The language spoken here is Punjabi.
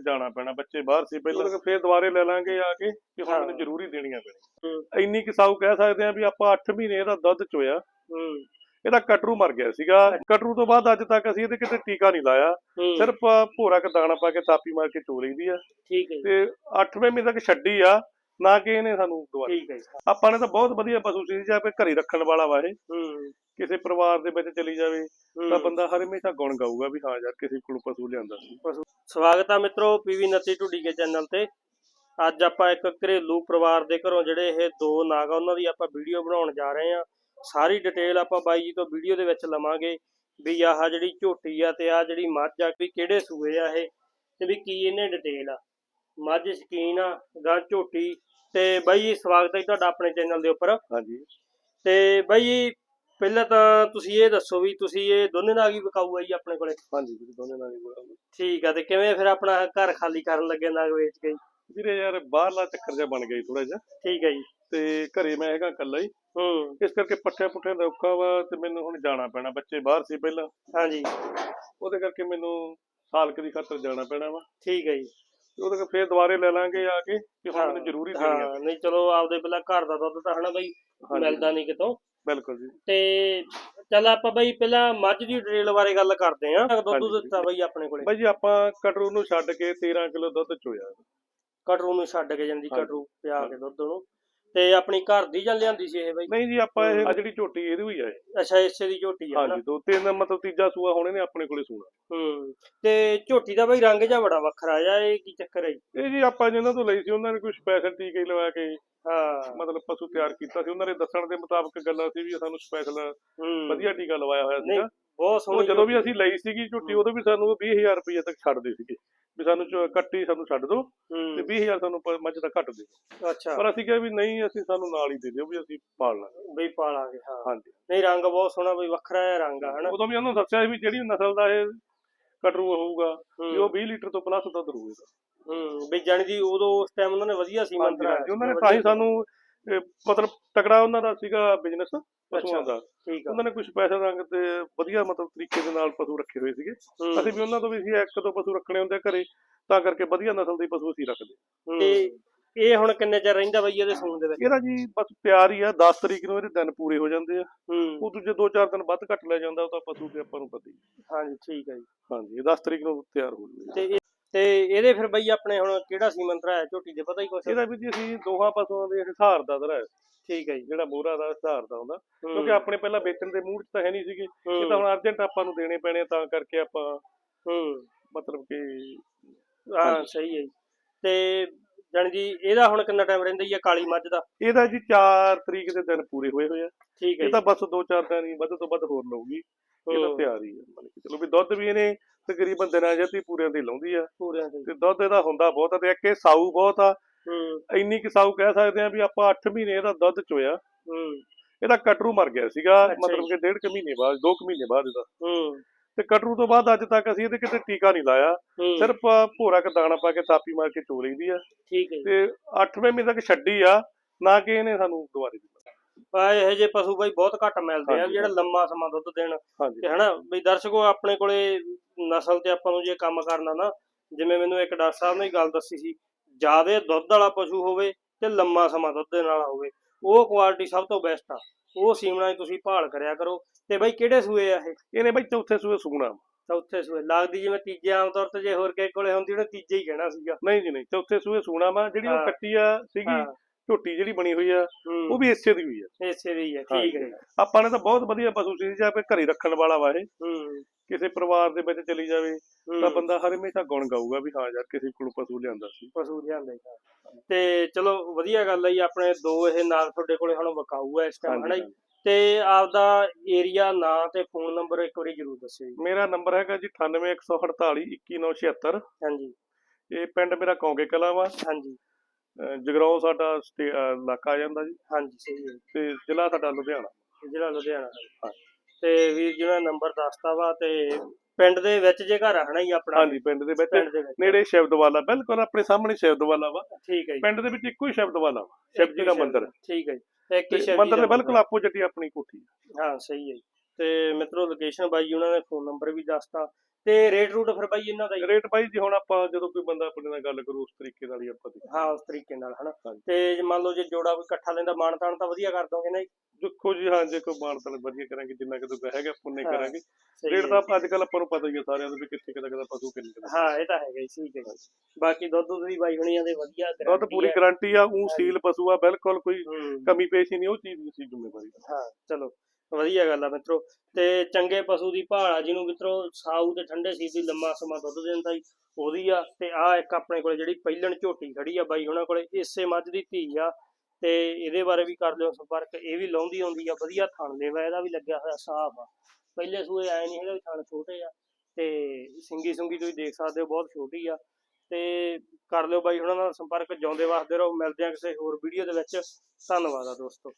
ਜਾਣਾ ਪੈਣਾ ਬੱਚੇ ਬਾਹਰ ਸੀ ਪਹਿਲਾਂ ਫੇਰ ਦੁਬਾਰੇ ਲੈ ਲਾਂਗੇ ਆ ਕੇ ਕਿ ਹੁਣ। ਮੈਨੂੰ ਜ਼ਰੂਰੀ ਦੇਣੀਆਂ ਪੈਣੀਆਂ। ਇੰਨੀ ਕਿਸਾਊ ਕਹਿ ਸਕਦੇ ਆ ਵੀ ਆਪਾਂ 8 ਮਹੀਨੇ ਇਹਦਾ ਦੁੱਧ ਚੋਇਆ। ਹੂੰ। ਇਹਦਾ ਕਟਰੂ ਮਰ ਗਿਆ ਸੀਗਾ। ਕਟਰੂ ਤੋਂ ਬਾਅਦ ਅੱਜ ਤੱਕ ਅਸੀਂ ਇਹਦੇ ਕਿਤੇ ਟੀਕਾ ਨਹੀਂ ਲਾਇਆ। ਸਿਰਫ ਭੋਰਾ ਕ ਦਾਣਾ ਪਾ ਕੇ ਥਾਪੀ ਮਾਰ ਕੇ ਚੋ ਲਈਦੀ ਆ। ਠੀਕ ਹੈ ਤੇ 8ਵੇਂ ਮਹੀਨੇ ਤੱਕ ਛੱਡੀ ਆ। ਨਾ ਕਿ ਇਹਨੇ ਸਾਨੂੰ ਦੁਬਾਰਾ ਠੀਕ ਹੈ ਜੀ। ਆਪਾਂ ਨੇ ਤਾਂ ਬਹੁਤ ਵਧੀਆ ਪਸ਼ੂ ਸੀ ਜਾਂ ਕੋਈ ਘਰੇ ਰੱਖਣ ਵਾਲਾ ਵਾ ਇਹ। ਹੂੰ। ਕਿਸੇ ਪਰਿਵਾਰ ਦੇ ਵਿੱਚ ਚਲੀ ਜਾਵੇ ਤਾਂ ਬੰਦਾ ਹਰ ਹਮੇਸ਼ਾ ਗੁਣ ਗਾਊਗਾ ਵੀ ਹਾਂ ਯਾਰ ਕਿਸੇ ਕੋਲ ਪਸ਼ੂ ਲਿਆਂਦਾ ਸੀ। ਸਵਾਗਤ ਆ ਮਿੱਤਰੋ ਪੀਵੀ ਨੱਤੀ ਢੁੱਡੀ ਕੇ ਚੈਨਲ ਤੇ। ਅੱਜ ਆਪਾਂ ਇੱਕ ਘਰੇਲੂ ਪਰਿਵਾਰ ਦੇ ਘਰੋਂ ਜਿਹੜੇ ਇਹ ਦੋ ਨਾਗ ਆ ਉਹਨਾਂ ਦੀ ਆਪਾਂ ਵੀਡੀਓ ਬਣਾਉਣ ਜਾ ਰਹੇ ਆ ਸਾਰੀ ਡਿਟੇਲ ਆਪਾਂ ਬਾਈ ਜੀ ਤੋਂ ਵੀਡੀਓ ਦੇ ਵਿੱਚ ਲਵਾਂਗੇ ਵੀ ਆਹ ਜਿਹੜੀ ਝੋਟੀ ਆ ਤੇ ਆ ਜਿਹੜੀ ਮੱਝ ਆ ਵੀ ਕਿਹੜੇ ਸੂਏ ਆ ਇਹ ਤੇ ਵੀ ਕੀ ਇਹਨੇ ਡਿਟੇਲ ਆ। ਮੱਝ ਸ਼ਕੀਨ ਆ ਗਾਂ ਝੋਟੀ ਤੇ ਬਾਈ ਜੀ ਸਵਾਗਤ ਹੈ ਜੀ ਤੁਹਾਡਾ ਆਪਣੇ ਚੈਨਲ ਦੇ ਉੱਪਰ। ਹਾਂਜੀ। ਤੇ ਬਾਈ ਜੀ ਪਹਿਲਾਂ ਤਾਂ ਤੁਸੀਂ ਇਹ ਦੱਸੋ ਵੀ ਤੁਸੀਂ ਇਹ ਦੋਨੇ ਨਾਗ ਹੀ ਵਿਕਾਊ ਆ ਜੀ ਆਪਣੇ ਕੋਲੇ? ਹਾਂਜੀ ਵੀਰੇ ਦੋਨੇ ਨਾਲ ਹੀ ਬੋਲਾਂਗੇ ਠੀਕ ਆ ਤੇ ਕਿਵੇਂ ਫਿਰ ਆਪਣਾ ਘਰ ਖਾਲੀ ਕਰਨ ਲੱਗੇ ਨਾਗ ਵੇਚ ਕੇ? ਜੀ? ਵੀਰੇ ਯਾਰ ਬਾਹਰਲਾ ਚੱਕਰ ਜਿਹਾ ਬਣ ਗਿਆ ਥੋੜਾ ਜਿਹਾ। ਠੀਕ ਹੈ ਜੀ। ਤੇ ਘਰੇ ਮੈਂ ਹੈਗਾ ਇਕੱਲਾ ਹੀ। ਹੂੰ। ਇਸ ਕਰਕੇ ਪੱਠੇ ਪੁੱਠੇ ਦਾ ਔਖਾ ਵਾ ਤੇ ਮੈਨੂੰ ਹੁਣ ਜਾਣਾ ਪੈਣਾ ਬੱਚੇ ਬਾਹਰ ਸੀ ਪਹਿਲਾਂ। ਹਾਂਜੀ। ਉਹਦੇ ਕਰਕੇ ਮੈਨੂੰ ਸਾਲਕ ਦੀ ਖਾਤਰ ਜਾਣਾ ਪੈਣਾ ਵਾ। ਠੀਕ ਹੈ ਜੀ। ਤੇ ਉਹਦੇ ਫੇਰ ਦੁਬਾਰੇ ਲੈ ਲਾਂਗੇ ਆ ਕੇ ਕਿ ਹੁਣ ਮੈਨੂੰ ਜ਼ਰੂਰੀ ਦੇਣੀਆਂ ਹਾਂ ਨਹੀਂ ਚਲੋ ਆਪਦੇ ਪਹਿਲਾਂ ਘਰ ਦਾ ਦੁੱਧ ਤਾਂ ਹਨਾ ਬਈ। ਮਿਲਦਾ ਨਹੀਂ ਕਿਤੋਂ। ਬਿਲਕੁਲ ਜੀ। ਤੇ ਚੱਲ ਆਪਾਂ ਬਈ ਪਹਿਲਾਂ ਮੱਝ ਦੀ ਡਿਟੇਲ ਬਾਰੇ ਗੱਲ ਕਰਦੇ ਆਂ ਦੁੱਧ। ਦਿੱਤਾ ਬਈ ਆਪਣੇ ਕੋਲੇ। ਬਾਈ ਆਪਾਂ ਕਟਰੂ ਨੂੰ ਛੱਡ ਕੇ 13 ਕਿਲੋ ਦੁੱਧ ਚੋਇਆ। ਕਟਰੂ ਨੂੰ ਛੱਡ ਕੇ ਜਾਂਦੀ। ਕਟਰੂ ਪਿਆ ਕੇ ਦੁੱਧ ਨੂੰ। ਤੇ ਆਪਣੀ ਘਰ ਦੀ ਜਾਂ ਲਿਆਂਦੀ ਸੀ ਇਹ ਬਈ? ਨਹੀਂ ਜੀ ਆਪਾਂ ਇਹ ਆਹ ਜਿਹੜੀ ਝੋਟੀ ਇਹਦੀ ਹੋਈ ਆ ਇਹ। ਅੱਛਾ ਇਸੇ ਦੀ ਝੋਟੀ ਆ ਹਨਾ। ਹਾਂਜੀ ਦੋ ਤਿੰਨ ਮਤਲਬ ਤੀਜਾ ਸੂਆ ਹੁਣ ਇਹਨੇ ਆਪਣੇ ਕੋਲੇ ਸੂਣਾ। ਹੂੰ ਤੇ ਝੋਟੀ ਦਾ ਬਈ ਰੰਗ ਜਿਹਾ ਬੜਾ ਵੱਖਰਾ ਆ ਇਹ ਕੀ ਚੱਕਰ ਹੈ ਜੀ? ਇਹ ਜੀ ਆਪਾਂ ਜਿਹਨਾਂ ਤੋਂ ਲਈ ਸੀ ਉਹਨਾਂ ਨੇ ਕੋਈ ਸਪੈਸ਼ਲ ਟੀਕੇ ਲਵਾ ਕੇ ਹਾਂ। ਮਤਲਬ ਪਸ਼ੂ ਤਿਆਰ ਕੀਤਾ ਸੀ। ਉਹਨਾਂ ਦੇ ਦੱਸਣ ਦੇ ਮੁਤਾਬਕ ਗੱਲਾਂ ਸੀ ਵੀ ਸਾਨੂੰ ਸਪੈਸ਼ਲ ਹੂੰ। ਵਧੀਆ ਟੀਕਾ ਲਵਾਇਆ ਹੋਇਆ ਨਹੀਂ, ਸੀਗਾ। ਬਹੁਤ ਉਹ ਸੋਹਣੀ ਜਦੋਂ ਵੀ ਅਸੀਂ ਲਈ ਸੀਗੀ ਝੁੱਟੀ ਉਦੋਂ ਵੀ ਸਾਨੂੰ 20000 ਰੁਪਏ ਤੱਕ ਛੱਡਦੇ ਸੀਗੇ। ਵੀ ਸਾਨੂੰ ਚ- ਕੱਟੀ ਸਾਨੂੰ ਛੱਡ ਦਿਓ ਤੇ ਹੂੰ 20000 ਸਾਨੂੰ ਪ- ਮੱਝ ਦਾ ਘੱਟ ਦਿਓ। ਅੱਛਾ। ਪਰ ਅਸੀਂ ਕਿਹਾ ਵੀ ਨਹੀਂ ਅਸੀਂ ਸਾਨੂੰ ਨਾਲ ਹੀ ਦੇ ਦਿਓ ਵੀ ਅਸੀਂ ਪਾਲ ਲਾਂਗੇ। ਬਈ ਪਾਲਾਂਗੇ ਹਾਂ। ਹਾਂਜੀ। ਨਹੀਂ ਰੰਗ ਬਹੁਤ ਸੋਹਣਾ ਬਈ ਵੱਖਰਾ ਜਿਹਾ ਰੰਗ ਆ ਹਨਾ? ਉਦੋਂ ਵੀ ਉਹਨੂੰ ਦੱਸਿਆ ਸੀ ਵੀ ਜਿਹੜੀ ਨਸਲ ਦਾ ਇਹ ਕਟਰੂ ਹੋਊਗਾ ਵੀ ਉਹ 20 ਲੀਟਰ ਤੋਂ ਪਲੱਸ ਦੁੱਧ ਦਊਗਾ ਹੂੰ ਵੀ ਜਾਣੀ ਦੀ ਉਦੋਂ ਉਸ ਟਾਈਮ ਉਹਨਾਂ ਨੇ ਵਧੀਆ ਸੀ ਹਾਂਜੀ, ਹਾਂਜੀ, ਉਹਨਾਂ ਨੇ ਤਾਂ ਹੀ ਸਾਨੂੰ ਮਤਲਬ ਤਕੜਾ ਉਹਨਾਂ ਦਾ ਸੀਗਾ ਬਿਜ਼ਨਸ ਪਸ਼ੂਆਂ ਦਾ। ਠੀਕ ਆ। ਉਹਨਾਂ ਨੇ ਕੁਝ ਪੈਸੇ ਰੰਗ ਤੇ ਵਧੀਆ ਮਤਲਬ ਤਰੀਕੇ ਦੇ ਨਾਲ ਪਸ਼ੂ ਰੱਖੇ ਹੋਏ ਸੀਗੇ। ਅਸੀਂ ਵੀ ਉਹਨਾਂ ਤੋਂ ਵੀ ਸੀ ਇੱਕ ਦੋ ਪਸ਼ੂ ਰੱਖਣੇ ਹੁੰਦੇ ਆ ਘਰੇ ਤਾਂ ਕਰਕੇ ਵਧੀਆ ਨਸਲ ਦੇ ਪਸ਼ੂ ਅਸੀਂ ਰੱਖਦੇ। ਤੇ ਇਹ ਹੁਣ ਕਿੰਨੇ ਚਿਰ ਰਹਿੰਦਾ ਬਈ ਇਹਦੇ ਸੂਣ ਦੇ ਵਿੱਚ? ਇਹਦਾ ਜੀ ਬਸ ਪਿਆਰ ਹੀ ਆ 10 ਤਰੀਕ ਨੂੰ ਇਹਦੇ ਦਿਨ ਪੂਰੇ ਹੋ ਜਾਂਦੇ ਆ। ਉਹ ਦੂਜੇ 2-4 ਦਿਨ ਵੱਧ ਘੱਟ ਲੈ ਜਾਂਦਾ ਉਹ ਤਾਂ ਪਸ਼ੂ ਤੇ ਆਪਾਂ ਨੂੰ ਪਤਾ ਹੀ ਆ। ਹਾਂਜੀ ਠੀਕ ਹੈ ਜੀ। ਹਾਂਜੀ ਇਹ 10 ਤਰੀਕ ਨੂੰ ਤਿਆਰ ਹੋ ਜੂਗਾ ਤੇ ਤੇ ਇਹਦੇ ਫਿਰ ਬਈ ਆਪਣੇ ਹੁਣ ਕਿਹੜਾ ਸੀ ਮੰਤਰਾ ਹੈ ਝੋਟੀ ਦੇ ਪਤਾ ਹੀ ਕੁਛ? ਇਹਦਾ ਵੀ ਜੀ ਅਸੀਂ ਦੋਹਾਂ ਪਸ਼ੂਆਂ ਦੇ ਹਿਸਾਰ ਦਾ ਦਰਾ ਠੀਕ ਹੈ ਜੀ। ਜਿਹੜਾ ਮੋਹਰਾ ਦਾ ਹਿਸਾਰ ਦਾ ਹੁੰਦਾ। ਹੂੰ, ਕਿਉਂਕਿ ਆਪਣੇ ਪਹਿਲਾਂ ਵੇਚਣ ਦੇ ਮੂਡ 'ਚ ਤਾਂ ਹੈ ਨਹੀਂ ਸੀਗੇ। ਇਹ ਤਾਂ ਹੂੰ, ਹੁਣ ਅਰਜੈਂਟ ਆਪਾਂ ਨੂੰ ਦੇਣੇ ਪੈਣੇ ਆ, ਤਾਂ ਕਰਕੇ ਆਪਾਂ ਹੂੰ। ਮਤਲਬ ਕਿ ਹਾਂ ਸਹੀ ਹੈ ਤੇ ਜਾਣੀ ਜੀ ਇਹਦਾ ਹੁਣ ਕਿੰਨਾ ਟਾਈਮ ਰਹਿੰਦਾ ਜੀ ਇਹ ਕਾਲੀ ਮੱਝ ਦਾ? ਇਹਦਾ ਜੀ 4 ਤਰੀਕ ਦੇ ਦਿਨ ਪੂਰੇ ਹੋਏ ਹੋਏ ਆ। ਠੀਕ ਹੈ ਇਹ ਤਾਂ ਬਸ 2-4 ਦਿਨ ਹੀ ਵੱਧ ਤੋਂ ਵੱਧ ਹੋਰ ਲਊਗੀ। ਇਹ ਤਾਂ ਹੂੰ, ਤਿਆਰ ਹੀ ਹੈ। ਮੰਨ ਕੇ ਚਲੋ ਵੀ ਦੁੱਧ ਵੀ ਇਹਨੇ ਤਕਰੀਬਨ ਦਿਨਾਂ ਜਤੀ ਪੂਰਿਆਂ ਦੀ ਲਾਉਂਦੀ ਆ। ਪੂਰਿਆਂ ਤੇ ਦੁੱਧ ਇਹਦਾ ਹੁੰਦਾ ਬਹੁਤ ਆ ਤੇ ਇੱਕ ਇਹ ਸਾਊ ਬਹੁਤ ਆ। ਹੂੰ। ਇੰਨੀ ਕਿ ਸਾਊ ਕਹਿ ਸਕਦੇ ਆ ਵੀ ਆਪਾਂ 8 ਮਹੀਨੇ ਇਹਦਾ ਦੁੱਧ ਚੋਇਆ। ਹੂੰ। ਇਹਦਾ ਕਟਰੂ ਮਰ ਗਿਆ ਸੀਗਾ ਮਤਲਬ ਜੀ। ਕਿ ਡੇਢ ਕੁ ਮਹੀਨੇ ਬਾਅਦ 2 ਕੁ ਮਹੀਨੇ ਬਾਅਦ ਇਹਦਾ। ਹੂੰ। ਤੇ ਕਟਰੂ ਤੋਂ ਬਾਅਦ ਅੱਜ ਤੱਕ ਅਸੀਂ ਇਹਦੇ ਕਿਤੇ ਟੀਕਾ ਨਹੀਂ ਲਾਇਆ। ਸਿਰਫ ਭੋਰਾ ਕ ਦਾਣਾ ਪਾ ਕੇ ਥਾਪੀ ਮਾਰ ਕੇ ਚੋ ਲਈਦੀ ਆ। ਠੀਕ ਹੈ ਜੀ। ਤੇ 8ਵੇਂ ਮਹੀਨੇ ਤੱਕ ਛੱਡੀ ਆ ਨਾ ਕਿ ਇਹਨੇ ਸਾਨੂੰ ਦੁਬਾਰੇ ਦਿੱਤਾ। ਆ ਇਹੋ ਜਿਹੇ ਪਸ਼ੂ ਬਈ ਬਹੁਤ ਘੱਟ ਮਿਲਦੇ ਆ ਜਿਹੜਾ ਲੰਮਾ ਸਮਾਂ ਦੁੱਧ ਦੇਣ। ਤੇ ਹਨਾ ਬਈ ਦਰਸ਼ਕੋ ਆਪਣੇ ਕੋਲੇ ਨਸਲ ਤੇ ਆਪਾਂ ਨੂੰ ਜੇ ਕੰਮ ਕਰਨਾ ਨਾ ਜਿਵੇਂ ਮੈਨੂੰ ਇੱਕ ਡਾਕਟਰ ਸਾਹਿਬ ਨੇ ਗੱਲ ਦੱਸੀ ਸੀ ਜਿਆਦੇ ਦੁੱਧ ਵਾਲਾ ਪਸ਼ੂ ਹੋਵੇ ਤੇ ਲੰਮਾ ਸਮਾਂ ਦੁੱਧ ਦੇਣ ਵਾਲਾ ਹੋਵੇ ਉਹ ਕੁਆਲਿਟੀ ਸਭ ਤੋਂ ਬੈਸਟ ਆ। ਉਹ ਸੀਮਣਾ ਤੁਸੀਂ ਭਾਲ ਕਰਿਆ ਕਰੋ। ਤੇ ਬਈ ਕਿਹੜੇ ਸੂਏ ਆ ਇਹ? ਇਹਨੇ ਬਈ ਚੌਥੇ ਸੂਏ ਸੂਣਾ। ਚੌਥੇ ਸੂਏ। ਲੱਗਦੀ ਜਿਵੇਂ ਤੀਜੇ ਆਮ ਤੌਰ ਤੇ ਜੇ ਹੋਰ ਕਿਸੇ ਕੋਲੇ ਹੁੰਦੀ ਉਹਨੇ ਤੀਜੇ ਹੀ ਕਹਿਣਾ ਸੀਗਾ। ਨਹੀਂ ਜੀ ਨਹੀਂ ਚੌਥੇ ਸੂਏ ਸੂਣਾ ਵਾ ਜਿਹੜੀ ਉਹ। ਕੱਟੀ ਆ ਸੀਗੀ ਝੋਟੀ ਜਿਹੜੀ ਬਣੀ ਹੋਈ ਆ ਉਹ ਵੀ ਇਸੇ ਦੀ ਹੋਈ ਆ। ਇਸੇ ਦੀ ਹੈ ਠੀਕ ਹੈ। ਆਪਾਂ ਨੇ ਤਾਂ ਬਹੁਤ ਵਧੀਆ ਪਸ਼ੂ ਸੀ ਜਾਂ ਆਪੇ ਘਰੇ ਰੱਖਣ ਵਾਲਾ ਵਾ ਇਹ। ਹੂੰ। ਕਿਸੇ ਪਰਿਵਾਰ ਦੇ ਵਿੱਚ ਚਲੀ ਜਾਵੇ ਤਾਂ ਹੂੰ। ਬੰਦਾ ਹਰ ਹਮੇਸ਼ਾ ਗੁਣ ਗਾਊਗਾ ਵੀ ਹਾਂ ਯਾਰ ਕਿਸੇ ਕੋਲ ਪਸ਼ੂ ਲਿਆਂਦਾ ਸੀ। ਪਸ਼ੂ ਲਿਆਂਦੇ ਤੇ ਚਲੋ ਵਧੀਆ ਗੱਲ ਹੈ ਜੀ ਆਪਣੇ ਦੋ ਇਹ ਨਾਗ ਤੁਹਾਡੇ ਕੋਲੇ ਹੁਣ ਵਿਕਾਊ ਹੈ ਇਸ ਟਾਈਮ ਹਨਾ ਜੀ। ਤੇ ਆਪਦਾ ਏਰੀਆ ਨਾਂ ਤੇ ਫੋਨ ਨੰਬਰ ਇੱਕ ਵਾਰੀ ਜ਼ਰੂਰ ਦੱਸਿਓ ਜੀ। ਮੇਰਾ ਨੰਬਰ ਹੈਗਾ ਜੀ 98148 21976 ਹਾਂਜੀ। ਇਹ ਪਿੰਡ ਮੇਰਾ ਕੌਂਕੇ ਕਲਾਂ ਵਾ। ਹਾਂਜੀ। ਜਗਰਾਉਂ ਸਾਡਾ ਇਲਾਕਾ ਆ ਜਾਂਦਾ ਜੀ। ਹਾਂਜੀ ਸਹੀ ਹੈ ਤੇ ਜ਼ਿਲ੍ਹਾ ਸਾਡਾ ਲੁਧਿਆਣਾ। ਜ਼ਿਲ੍ਹਾ ਲੁਧਿਆਣਾ। ਹੈ। ਤੇ ਵੀਰ ਜੀ ਨੇ ਨੰਬਰ ਦੱਸਤਾ ਵਾ ਤੇ ਪਿੰਡ ਦੇ ਵਿੱਚ ਜੇ ਘਰ ਆਣਾ ਹੀ ਆਪਣਾ। ਹਾਂਜੀ ਪਿੰਡ ਦੇ ਵਿੱਚ ਪਿੰਡ ਦੇ ਵਿੱਚ। ਨੇੜੇ ਸ਼ਬਦਵਾਲਾ ਬਿਲਕੁਲ ਆਪਣੇ ਸਾਹਮਣੇ ਸ਼ਬਦਵਾਲਾ ਵਾ। ਠੀਕ ਹੈ ਜੀ। ਪਿੰਡ ਦੇ ਵਿੱਚ ਇੱਕੋ ਹੀ ਸ਼ਬਦਵਾਲਾ ਵਾ ਸ਼ਿਵ ਜੀ ਦਾ ਮੰਦਿਰ। ਠੀਕ ਹੈ ਜੀ। ਇੱਕ ਹੀ ਸ਼ਿਵ ਮੰਦਿਰ ਦਾ ਬਿਲਕੁਲ ਆਪੋਜੀਟ ਹੀ ਆਪਣੀ ਕੋਠੀ। ਹਾਂ ਸਹੀ ਹੈ ਜੀ। ਤੇ ਮਿੱਤਰੋ ਲੋਕੇਸ਼ਨ ਬਾਈ ਉਹਨਾਂ ਨੇ ਫੋਨ ਨੰਬਰ ਵੀ ਦੱਸਤਾ ਤੇ ਰੇਟ ਰੂਟ ਫਿਰ ਬਾਈ ਇਹਨਾਂ ਦਾ ਹੀ ਰੇਟ ਬਾਈ ਜੀ ਹੁਣ ਆਪਾਂ ਜਦੋਂ ਕੋਈ ਬੰਦਾ ਆਪਣੇ ਨਾਲ ਗੱਲ ਕਰੂ ਉਸ ਤਰੀਕੇ ਨਾਲ ਹੀ ਆਪਾਂ ਦੇ ਹਾਂ ਉਸ ਤਰੀਕੇ ਨਾਲ ਹਨਾ। ਤੇ ਜੇ ਮੰਨ ਲਓ ਜੇ ਜੋੜਾ ਕੋਈ ਇਕੱਠਾ ਲੈਂਦਾ ਮਾਨ ਤਾਨ ਤਾਂ ਵਧੀਆ ਕਰ ਦੋਗੇ ਨਾ ਜੀ ਦੇਖੋ ਜੀ ਹਾਂ ਜੇ ਕੋਈ ਮਾਨਤਨ ਵਧੀਆ ਕਰਾਂਗੇ ਜਿੰਨਾ ਕਿ ਕੋਈ ਹੈਗਾ ਪੁੰਨੇ ਕਰਾਂਗੇ ਰੇਟ। ਤਾਂ ਆਪਾਂ ਅੱਜ ਕੱਲ ਆਪਾਂ ਨੂੰ ਪਤਾ ਹੀ ਹੈ ਸਾਰਿਆਂ ਨੂੰ ਵੀ ਕਿੱਥੇ ਕਿਦਾ ਕਿਦਾ ਪਸ਼ੂ ਕਿੰਨੇ ਹਾਂ ਇਹ ਤਾਂ ਹੈਗਾ ਹੀ ਠੀਕ ਹੈ। ਬਾਕੀ ਦੁੱਧ ਦੁੱਧ ਵੀ ਬਾਈ ਹੁਣੀਆਂ ਦੇ ਵਧੀਆ ਦੁੱਧ ਪੂਰੀ। ਗਾਰੰਟੀ ਆ ਉਹ ਸੀਲ ਪਸ਼ੂ ਆ ਬਿਲਕੁਲ ਕੋਈ। ਕਮੀ ਪੇਸ਼ੀ ਨਹੀਂ ਉਹ ਚੀਜ਼ ਦੀ ਸੀ ਜ਼ਿੰਮੇਵਾਰੀ ਹਾਂ ਚਲੋ ਵਧੀਆ ਗੱਲ ਆ ਮਿੱਤਰੋ। ਤੇ ਚੰਗੇ ਪਸ਼ੂ ਦੀ ਭਾਲ ਆ, ਜਿਹਨੂੰ ਮਿੱਤਰੋ ਸਾਊ ਤੇ ਠੰਡੇ ਸੀ ਦੀ ਲੰਮਾ ਸਮਾਂ ਦੁੱਧ ਦਿੰਦਾ ਹੀ ਉਹਦੀ ਆ। ਤੇ ਆ ਇੱਕ ਆਪਣੇ ਕੋਲੇ ਜਿਹੜੀ ਪਹਿਲਣ ਝੋਟੀ ਖੜੀ ਆ ਬਾਈ ਉਹਨਾਂ ਕੋਲੇ, ਇਸੇ ਮੱਝ ਦੀ ਧੀ ਆ। ਤੇ ਇਹਦੇ ਬਾਰੇ ਵੀ ਕਰ ਲਿਓ ਸੰਪਰਕ। ਇਹ ਵੀ ਲਾਉਂਦੀ ਆਉਂਦੀ ਆ, ਵਧੀਆ ਥਣ ਲੈਵਾ ਇਹਦਾ ਵੀ ਲੱਗਿਆ ਹੋਇਆ ਸਾਫ਼ ਆ। ਪਹਿਲੇ ਸੂਏ ਆਏ ਨਹੀਂ ਹੈਗਾ ਵੀ ਥਣ ਛੋਟੇ ਆ। ਤੇ ਸਿੰਗੀ ਸੁੰਗੀ ਤੁਸੀਂ ਦੇਖ ਸਕਦੇ ਹੋ, ਬਹੁਤ ਛੋਟੀ ਆ। ਤੇ ਕਰ ਲਿਓ ਬਾਈ ਉਹਨਾਂ ਨਾਲ ਸੰਪਰਕ, ਜਿਉਂਦੇ ਵਾਸਤੇ ਰਹੋ। ਮਿਲਦੇ ਆ ਕਿਸੇ ਹੋਰ ਵੀਡੀਓ ਦੇ ਵਿੱਚ। ਧੰਨਵਾਦ ਆ ਦੋਸਤੋ।